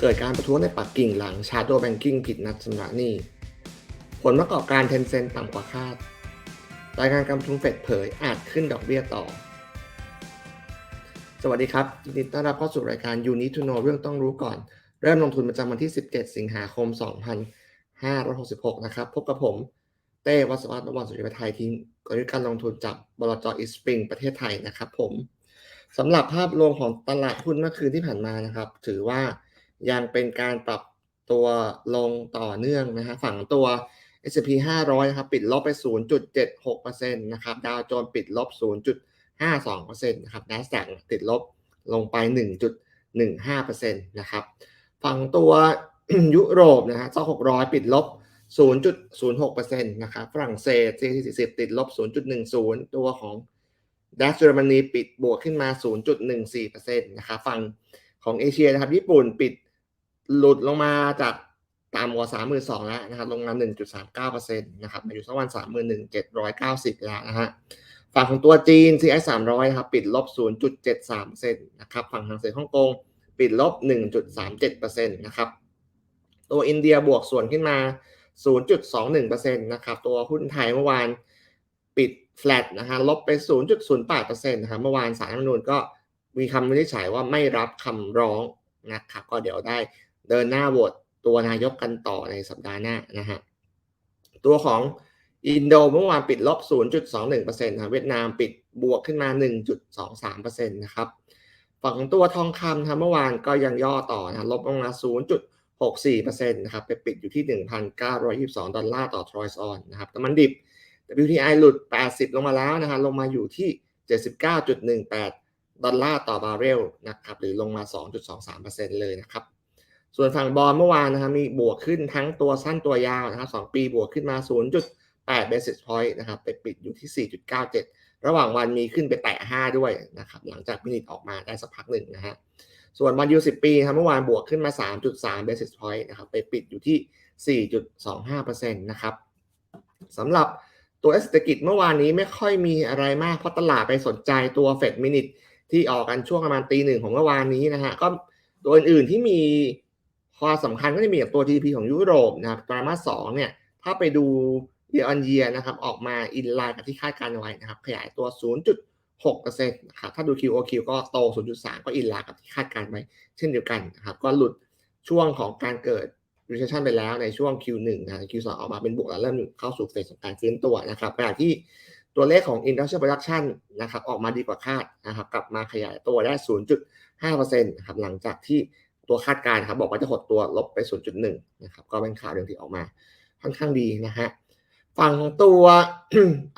เกิดการประท้วงในปักกิ่งหลังชาโดแบงกิ้งผิดนัดชำระหนี้ ผลประกอบการเทนเซ็นต่ำกว่าคาด รายงานการประชุมเฟดเผยอาจขึ้นดอกเบี้ยต่อ สวัสดีครับยินดีต้อนรับเข้าสู่รายการ You Need to Know เรื่องต้องรู้ก่อน เริ่มลงทุนประจำวันที่ 17 สิงหาคม 2566 นะครับ พบกับผม เต้วัสวัตรวันสุริยไทยทีมกลยุทธ์การลงทุนจากบลจอีสปริงประเทศไทยนะครับผมสำหรับภาพรวมของตลาดหุ้นเมื่อคืนที่ผ่านมานะครับ ถือว่า ยังเป็นการปรับตัวลงต่อเนื่องนะฮะฝั่งตัว S&P 500นะครับปิดลบไป 0.76%นะครับดาวโจนปิดลบ 0.52%นะครับ NASDAQ ติดลบลงไป 1.15%นะครับฝั่งตัวยุโรปนะฮะเจ้า600 ปิดลบ 0.06%นะครับฝรั่งเศส 40 ติดลบ 0.10 ตัวของดัชเยอรมนีปิดบวกขึ้นมา 0.14%นะครับฝั่งของเอเชียนะครับญี่ปุ่นปิด หลุดลงมาจากต่ำกว่า 32,000แล้วนะครับ ลงมา 1.39%นะครับมาอยู่สักวัน31,790 แล้วนะฮะฝั่งของตัวจีน CI 300นะครับ ปิดลบ 0.73%นะครับ ฝั่งทางเซ็นฮ่องกง ปิดลบ 1.37%นะครับ ตัวอินเดียบวกส่วนขึ้นมา 0.21%นะครับ ตัวหุ้นไทยเมื่อวานปิด flat นะฮะ ลบไป 0.08%นะครับ เมื่อวานสารรัฐมนูญก็มีคำวินิจฉัยว่าไม่รับคำร้องนะครับ ก็เดี๋ยวได้ เดินหน้าโหวตตัวนายกกันต่อในสัปดาห์หน้านะฮะตัวของอินโดเมื่อวานปิดลบ 0.21%นะเวียดนามปิดบวกขึ้นมา 1.23%นะครับฝั่งตัวทองคำนะเมื่อวานก็ยังย่อต่อนะลบลงมา 0.64%นะครับไปปิดอยู่ที่ 1,922 ดอลลาร์ต่อทรอยส์ออนนะครับน้ำมันดิบ WTI หลุด 80 ลงมาแล้วนะฮะลงมาอยู่ที่ 79.18 ดอลลาร์ต่อบาร์เรลนะครับหรือลงมา 2.23%เลยนะครับ ส่วนฝั่งบอลเมื่อวานนะครับมีบวกขึ้นทั้งตัวสั้นตัวยาวนะครับ2ปีบวกขึ้นมา 0.8 basis point นะครับไปปิดอยู่ที่ 4.97 ระหว่างวันมีขึ้นไปแตะ 5 ด้วยนะครับหลังจากมินิทออกมาได้สักพักหนึ่งนะฮะส่วนวันยู10 ปีครับเมื่อวานบวกขึ้นมา 3.3 basis point นะครับไปปิดอยู่ที่ 4.25%นะครับสำหรับตัวเศรษฐกิจเมื่อวานนี้ไม่ค่อยมีอะไรมากเพราะตลาดไปสนใจตัวเฟดมินิทที่ออกกันช่วงประมาณตีหนึ่งของเมื่อวานนี้นะฮะก็ตัวอื่นๆที่มี ความสำคัญก็จะมีกับตัว GDP ของยุโรปนะครับไตรมาสสองเนี่ยถ้าไปดู year on year นะครับออกมาอินไลน์กับที่คาดการณ์ไว้นะครับขยายตัว 0.6%นะครับถ้าดู QOQ ก็โต 0.3 ก็อินไลน์กับที่คาดการณ์ไว้ เช่นเดียวกันนะครับก็หลุดช่วงของการเกิด recession ไปแล้วในช่วง Q1 นะ Q2 ออกมาเป็นบวกแล้วเริ่มเข้าสู่เฟสของการฟื้นตัวนะครับขณะที่ตัวเลขของ industrial production นะครับออกมาดีกว่าคาดนะครับกลับมาขยายตัวได้ 0.5%นะครับหลังจากที่ ตัวคาดการณ์ครับบอกว่าจะหดตัวลบไป 0.1 นะครับ ก็เป็นข่าวเรื่องที่ออกมา ค่อนข้างดีนะฮะ ฝั่งตัว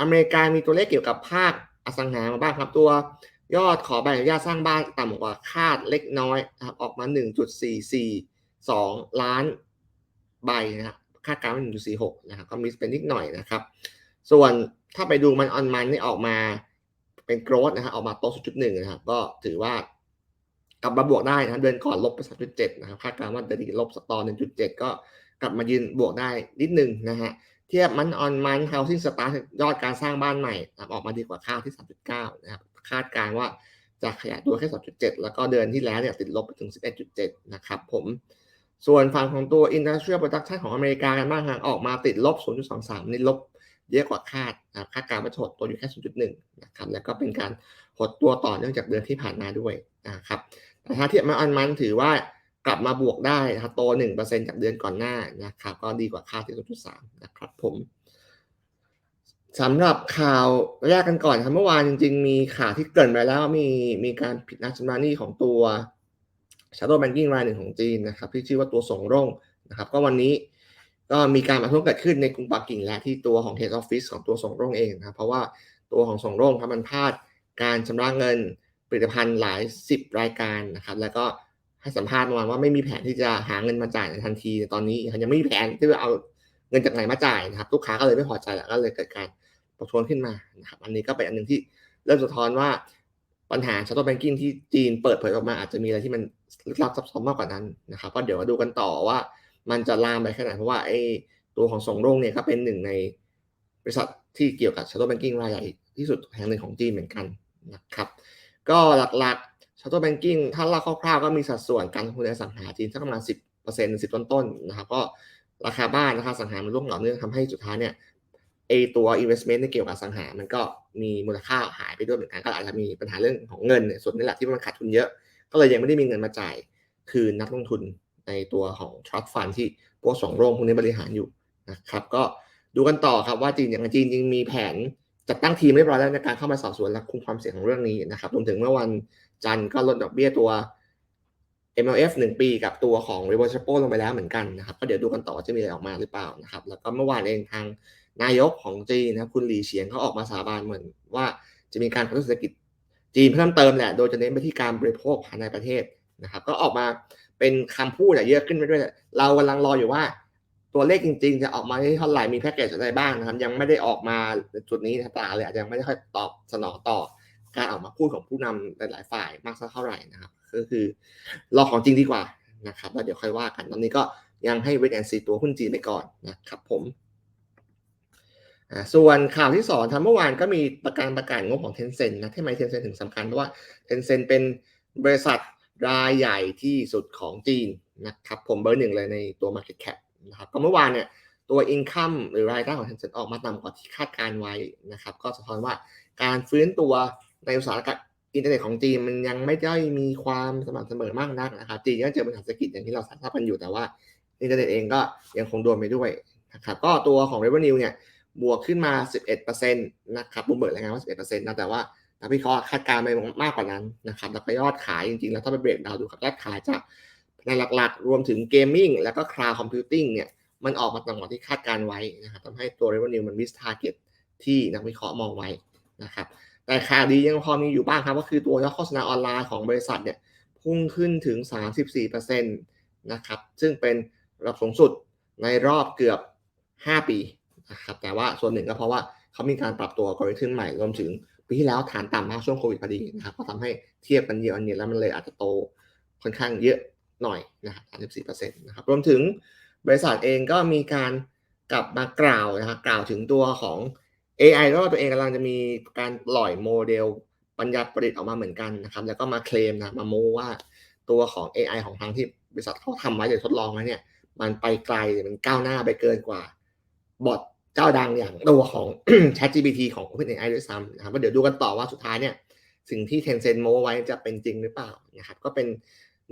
อเมริกามีตัวเลขเกี่ยวกับภาคอสังหามาบ้างครับ ตัวยอดขอใบอนุญาตสร้างบ้านต่ำกว่าคาดเล็กน้อยนะครับ ออกมา 1.442 ล้านใบนะครับคาดการณ์ว่า1.46 นะครับ ก็มิสเป็นนิดหน่อยนะครับ ส่วนถ้าไปดูมันออนมันนี่ออกมาเป็นโกรดนะครับออกมาโต0.1 นะครับ ก็ถือว่า กลับมาบวกได้นะเดือนก่อนลบไป3.7นะครับคาดการณ์ว่าเดือนนี้ลบสตอ1.7ก็กลับมายืนบวกได้นิดนึงนะฮะเทียบมันออนมันเฮาสิ่งสตาร์ยอดการสร้างบ้านใหม่ออกมาดีกว่าคาดที่ 3.9 นะครับคาดการณ์ว่าจะขยายตัวแค่ 2.7 แล้วก็เดือนที่แล้วเนี่ยติดลบไปถึง 11.7 นะครับผมส่วนฝั่งของตัว Industrial Production ของอเมริกากันบ้างฮะออกมาติดลบ 0.23 นี่ลบเยอะกว่าคาดนะคาดการณ์ว่าจะหดตัวอยู่แค่ 0.1 นะครับแล้วก็เป็นการหดตัวต่อเนื่องจากเดือนที่ผ่านมาด้วยนะครับ แต่ถ้าเทียบมาอันมันถือว่ากลับมาบวกได้นะครับโต1%จากเดือนก่อนหน้านะครับก็ดีกว่าค่าที่0.3นนะครับผมสำหรับข่าวแรกกันก่อนครับเมื่อวานจริง ๆ มีข่าวที่เกิดไปแล้วมีมีการผิดนัดชำระหนี้ของตัว Shadow Banking รายหนึ่งของจีนนะครับที่ชื่อว่าตัวสงร่งนะครับ ก็วันนี้ก็มีการประท้วงเกิดขึ้นในกรุงปักกิ่งและที่ตัวของ Head Office ของตัวสงร่งเองนะครับเพราะว่าตัวของสงร่งครับมันพลาดการชำระเงิน ผลิตภัณฑ์หลายสิบรายการนะครับ แล้วก็ให้สัมภาษณ์มาว่าไม่มีแผนที่จะหาเงินมาจ่ายในทันที ตอนนี้ยังไม่มีแผนที่จะเอาเงินจากไหนมาจ่ายนะครับลูกค้าก็เลยไม่พอใจแล้วก็เลยเกิดการประท้วงขึ้นมานะครับอันนี้ก็เป็นอันหนึ่งที่เริ่มสะท้อนว่าปัญหา shadow banking ที่จีนเปิดเผยออกมาอาจจะมีอะไรที่มันลึกลับซับซ้อนมากกว่านั้นนะครับก็เดี๋ยวมาดูกันต่อว่ามันจะลามไปแค่ไหนเพราะว่าไอ้ตัวของสงโรงเนี่ยก็เป็นหนึ่งในบริษัทที่เกี่ยวกับ shadow banking รายใหญ่ที่สุดแห่งหนึ่งของจีนเหมือนกันนะครับ ก็หลักๆ shadow banking ถ้าเล่าคร่าวๆ ก็มีสัดส่วนการลงทุนในสังหาจีนสักประมาณ 10% 10 ต้นๆนะครับก็ราคาบ้านราคาสังหามันร่วงต่อเนื่องทำให้สุดท้ายเนี่ยไอตัว investment ในเกี่ยวกับสังหา มันก็มีมูลค่าหายไปด้วยเหมือนกันก็อาจจะมีปัญหาเรื่องของเงินส่วนนี้แหละที่มันขาดทุนเยอะ ก็เลยยังไม่ได้มีเงินมาจ่ายคืนนักลงทุนในตัวของ trust fund ที่พวกสองโรงพวกนี้บริหารอยู่นะครับก็ดูกันต่อครับว่าจีนอย่างจีนจริงมีแผน จัดตั้งทีมเรียบร้อยแล้วในการเข้ามาสอบสวนและคุมความเสี่ยงของเรื่องนี้นะครับรวมถึงเมื่อวันจันทร์ก็ลดดอกเบี้ยตัว MLF 1 ปีกับตัวของ reverse repo ลงไปแล้วเหมือนกันนะครับก็เดี๋ยวดูกันต่อจะมีอะไรออกมาหรือเปล่านะครับ แล้วก็เมื่อวานเองทางนายกของจีนนะค,คุณหลีเฉียงเขาออกมาสาบานเหมือนว่าจะมีการกระตุ้นเศรษฐกิจจีนเพิ่มเติมแหละโดยจะเน้นไปที่การบริโภคภายในประเทศนะครับ ก็ออกมาเป็นคำพูดเยอะขึ้นไปด้วย เรากำลังรออยู่ว่า ตัวเลขจริง ๆ จะออกมาที่เท่าไหร่มีแพ็กเกจอะไรบ้างนะครับ ยังไม่ได้ออกมาจุดนี้นะตาเลยอาจจะยังไม่ได้ค่อยตอบสนองต่อการออกมาพูดของผู้นำหลายๆฝ่ายมากสักเท่าไหร่นะครับ ก็คือรอของจริงดีกว่านะครับแล้วเดี๋ยวค่อยว่ากันตอนนี้ก็ยังให้เวทแอนซีตัวหุ้นจีนไปก่อนนะครับผมส่วนข่าวที่สองทำเมื่อวานก็มีประการประกาศงบของ Tencent นะที่ไม Tencent ถึงสำคัญเพราะว่า Tencent เป็นบริษัทรายใหญ่ที่สุดของจีนนะครับผมเบอร์หนึ่งเลยในตัว Market Cap นะครับก็เมื่อวานเนี่ยตัว income หรือรายได้ของ Tencent ออกมาต่ำกว่าที่คาดการไว้นะครับก็สะท้อนว่าการฟื้นตัวในอุตสาหกรรมอินเทอร์เน็ตของจีนมันยังไม่ได้มีความสม่ำเสมอมากนักนะครับจีนยังเจอปัญหาเศรษฐกิจอย่างที่เราทราบกันอยู่แต่ว่าอินเทอร์เน็ตเองก็ยังคงโดนไปด้วยนะครับก็ตัวของ revenue เนี่ยบวกขึ้นมา 11%นะครับบุมเบิร์ดรายงานว่า 11%นะแต่ว่านักวิเคราะห์คาดการณ์ไปมากกว่านั้นนะครับแล้วก็ยอดขายจริงๆ แล้วถ้าไปเบรกดาวดูครับยอดขายจาก ในหลักๆ รวมถึงเกมมิ่งแล้วก็คลาวด์คอมพิวติ้งเนี่ยมันออกมาต่ำกว่าที่คาดการไว้นะครับทำให้ตัว revenue มันมิสทาร์เก็ตที่นักวิเคราะห์มองไว้นะครับแต่ข่าวดียังพอมีอยู่บ้างครับก็คือตัวยอดโฆษณาออนไลน์ของบริษัทเนี่ยพุ่งขึ้นถึง 34%นะครับซึ่งเป็นระดับสูงสุดในรอบเกือบ 5 ปีนะครับแต่ว่าส่วนหนึ่งก็เพราะว่าเขามีการปรับตัวกริทึมใหม่รวมถึงปีที่แล้วฐานต่ำมากช่วงโควิดพอดีนะครับก็ทำให้เทียบกันเยอะอันนี้แล้วมันเลยอาจจะโตค่อนข้างเยอะ หน่อยนะครับ34%นะครับ รวมถึงบริษัทเองก็มีการกลับมากล่าวนะครับกล่าวถึงตัวของ AI แล้วตัวเองกำลังจะมีการปล่อยโมเดลปัญญาประดิษฐ์ออกมาเหมือนกันนะครับ แล้วก็มาเคลมนะมาโมว่าตัวของ AI ของทางที่บริษัทเขาทำไว้หรือทดลองไว้เนี่ยมันไปไกลมันก้าวหน้าไปเกินกว่าบอทเจ้าดังอย่างตัวของ ChatGPT ของ OpenAI ด้วยซ้ำนะครับเดี๋ยวดูกันต่อว่าสุดท้ายเนี่ยสิ่งที่ Tencent โมไว้จะเป็นจริงหรือเปล่านะครับก็เป็น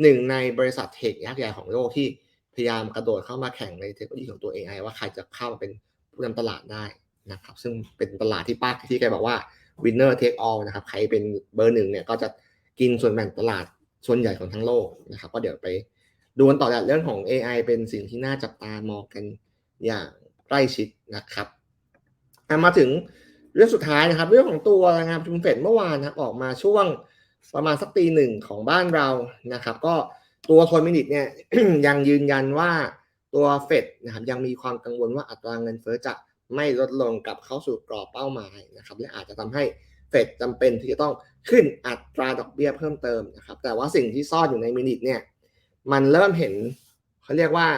หนึ่งในบริษัทเทคยักษ์ใหญ่ของโลกที่พยายามกระโดดเข้ามาแข่งในเทคโนโลยีของตัว AI ว่าใครจะเข้ามาเป็นผู้นำตลาดได้นะครับ ซึ่งเป็นตลาดที่ป้าที่แกบอกว่า winner take all นะครับ ใครเป็นเบอร์หนึ่งเนี่ยก็จะกินส่วนแบ่งตลาดส่วนใหญ่ของทั้งโลกนะครับ ก็เดี๋ยวไปดูกันต่อจากเรื่องของ AI เป็นสิ่งที่น่าจับตามองกันอย่างใกล้ชิดนะครับมาถึงเรื่องสุดท้ายนะครับ เรื่องของตัวงานประชุมเฟดเมื่อวานนะออกมาช่วง ประมาณสักตีหนึ่งของบ้านเรานะครับ ก็ตัวโทนมินิทเนี่ยยังยืนยันว่าตัวเฟดนะครับยังมีความกังวลว่าอัตราเงินเฟ้อจะไม่ลดลงกลับเข้าสู่กรอบเป้าหมายนะครับและอาจจะทำให้เฟดจำเป็นที่จะต้องขึ้นอัตราดอกเบี้ยเพิ่มเติมนะครับ แต่ว่าสิ่งที่ซ่อนอยู่ในมินิทเนี่ยมันเริ่มเห็นเขาเรียกว่า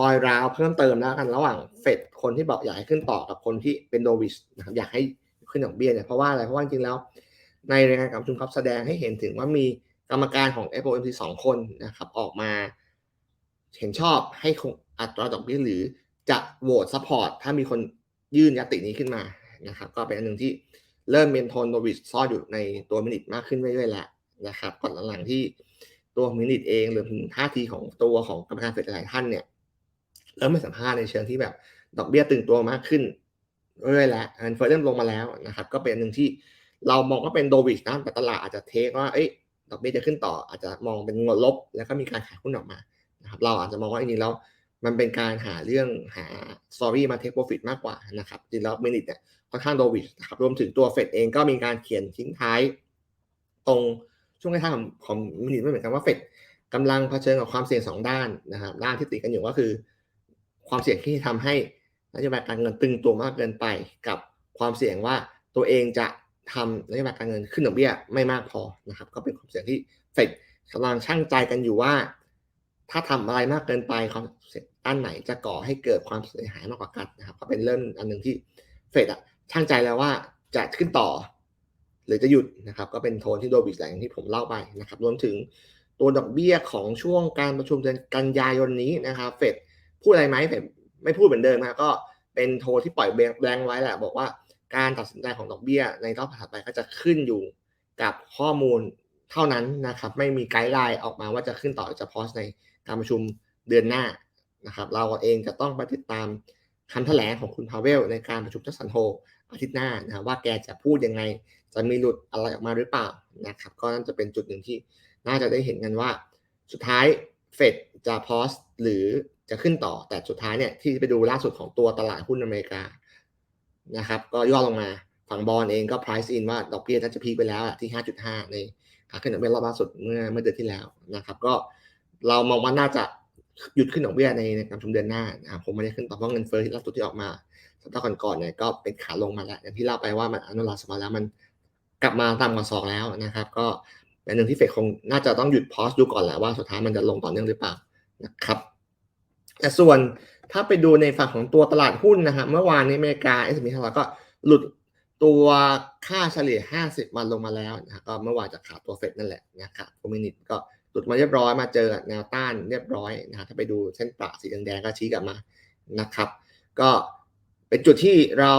รอยร้าวเพิ่มเติมแล้วกันระหว่างเฟดคนที่บอกอยากให้ขึ้นต่อกับคนที่เป็นโดวิชนะครับอยากให้ขึ้นดอกเบี้ยเนี่ยเพราะว่าอะไรเพราะว่าจริงแล้ว ในรายงานการประชุมครับแสดงให้เห็นถึงว่ามีกรรมการของ FOMC สองคนนะครับออกมาเห็นชอบให้คงอัตราดอกเบี้ยหรือจะโหวตซัพพอร์ตถ้ามีคนยื่นยตินี้ขึ้นมานะครับก็เป็นอันหนึ่งที่เริ่มเมนโทนโดวิชซ่อนอยู่ในตัวมินิทมากขึ้นเรื่อยๆแล้วนะครับก่อนหลังๆที่ตัวมินิทเองหรือท่าทีของตัวของกรรมการเฟดหลายท่านเนี่ยเริ่มไม่สัมภาษณ์ในเชิงที่แบบดอกเบี้ยตึงตัวมากขึ้นเรื่อยๆแล้วเงินเฟ้อเริ่มลงมาแล้วนะครับก็เป็นอันหนึ่งที่ เรามองว่าเป็นโดวิชนะแต่ตลาดอาจจะเทคว่าเอ้ยดอกเบี้ยจะขึ้นต่ออาจจะมองเป็นงดลบ แล้วก็มีการขายหุ้นออกมานะครับเราอาจจะมองว่าจริงๆแล้วมันเป็นการหาเรื่องหาสตอรี่มาเทคโปรฟิตมากกว่านะครับจริงแล้วมินิทเนี่ยค่อนข้างโดวิชนะครับรวมถึงตัวเฟดเองก็มีการเขียนทิ้งท้าย ตรงช่วงท้ายของของมินิทไม่เหมือนกันว่าเฟดกำลังเผชิญกับความเสี่ยงสองด้านนะครับด้านที่ติดกันอยู่ก็คือ ความเสี่ยงที่ทำให้นโยบายการเงินตึงตัวมากเกินไปกับความเสี่ยงว่าตัวเองจะ ทำนโยบายการเงินขึ้นดอกเบี้ยไม่มากพอนะครับ ก็เป็นความเสี่ยงที่เฟดกำลังช่างใจกันอยู่ว่า ถ้าทำอะไรมากเกินไปความเสี่ยงด้านไหนจะก่อให้เกิดความเสียหายมากกว่ากันนะครับ ก็เป็นเรื่องอันหนึ่งที่เฟดอะช่างใจแล้วว่าจะขึ้นต่อ หรือจะหยุดนะครับ ก็เป็นโทนที่โดบิชแหลงที่ผมเล่าไปนะครับ รวมถึงตัวดอกเบี้ยของช่วงการประชุมเดือนกันยายนนี้นะครับเฟดพูดอะไรไหมเฟดไม่พูดเหมือนเดิมนะก็เป็นโทนที่ปล่อยแบงค์ไว้แหละบอกว่า การตัดสินใจของดอกเบี้ย ในรอบถัดไปก็จะขึ้นอยู่กับข้อมูลเท่านั้นนะครับ ไม่มีไกด์ไลน์ออกมาว่าจะขึ้นต่อจะพอสในการประชุมเดือนหน้านะครับ เราเองจะต้องไปติดตามคำแถลงของคุณพาเวลในการประชุมจัสันโฮอาทิตย์หน้านะว่าแกจะพูดยังไง จะมีหลุดอะไรออกมาหรือเปล่านะครับ ก็น่าจะเป็นจุดหนึ่งที่น่าจะได้เห็นกันว่า สุดท้ายเฟดจะพอสหรือจะขึ้นต่อแต่สุดท้ายเนี่ยที่ไปดูล่าสุดของตัวตลาดหุ้นอเมริกา นะครับ ก็ย่อลงมาฝั่งบอลเองก็ price in ว่าดอกเบี้ยน่าจะพีไปแล้วที่ 5.5 ในขาขึ้นดอกเบี้ยรอบล่าสุดเมื่อเมื่อเดือนที่แล้วนะครับ ก็เรามองว่าน่าจะหยุดขึ้นดอกเบี้ยในในการชุมเดือนหน้านะครับผมไม่ได้ขึ้นต่อเพราะเงินเฟ้อที่ล่าสุดที่ออกมาสัปดาห์ก่อนๆเนี่ยก็เป็นขาลงมาแล้ว อย่างที่เล่าไปว่ามันอนุลักษ์มาแล้วมันกลับมาต่ำกว่าสองแล้วนะครับ ก็เป็นหนึ่งที่เฟดคงน่าจะต้องหยุดพอสดูก่อนแหละว่าสุดท้ายมันจะลงต่อเนื่องหรือเปล่านะครับแต่ส่วน ถ้าไปดูในฝั่งของตัวตลาดหุ้นนะครับเมื่อวานนี้อเมริกา S&P 500ก็หลุดตัวค่าเฉลี่ย 50 วันลงมาแล้วนะก็เมื่อวานจากขาตัวเฟดนั่นแหละนะครับโคมินิตก็หลุดมาเรียบร้อยมาเจอแนวต้านเรียบร้อยนะถ้าไปดูเส้นประสีแดงๆก็ชี้กลับมานะครับ ก็เป็นจุดที่เรา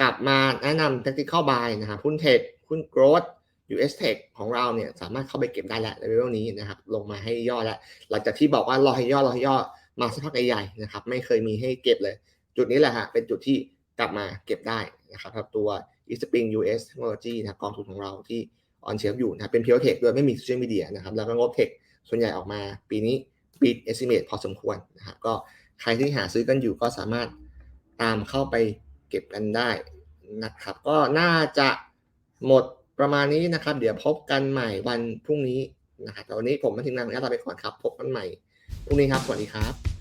กลับมาแนะนำ tactical buy นะครับหุ้นเทคหุ้น growth US Tech ของเราเนี่ยสามารถเข้าไปเก็บได้แล้วในเรื่องนี้นะครับลงมาให้ย่อแล้ว หลังจากที่บอกว่ารอให้ย่อรอให้ย่อ มาสักพักใหญ่ๆนะครับ ไม่เคยมีให้เก็บเลย จุดนี้แหละฮะเป็นจุดที่กลับมาเก็บได้นะครับครับตัว e s p r i n g US Technology นะกองทุนของเราที่ออนเชฟอยู่นะเป็น Pure Tech ด้วยไม่มี Social Media นะครับแล้วก็งบเทคส่วนใหญ่ออกมาปีนี้ปีด estimate พอสมควรนะครับก็ใครที่หาซื้อกันอยู่ก็สามารถตามเข้าไปเก็บกันได้นะครับ ก็น่าจะหมดประมาณนี้นะครับ เดี๋ยวพบกันใหม่วันพรุ่งนี้นะครับแต่วันนี้ผมมาทีมงานของญาติลาไปก่อนครับ พบกันใหม่ พรุ่งนี้ครับ สวัสดีครับ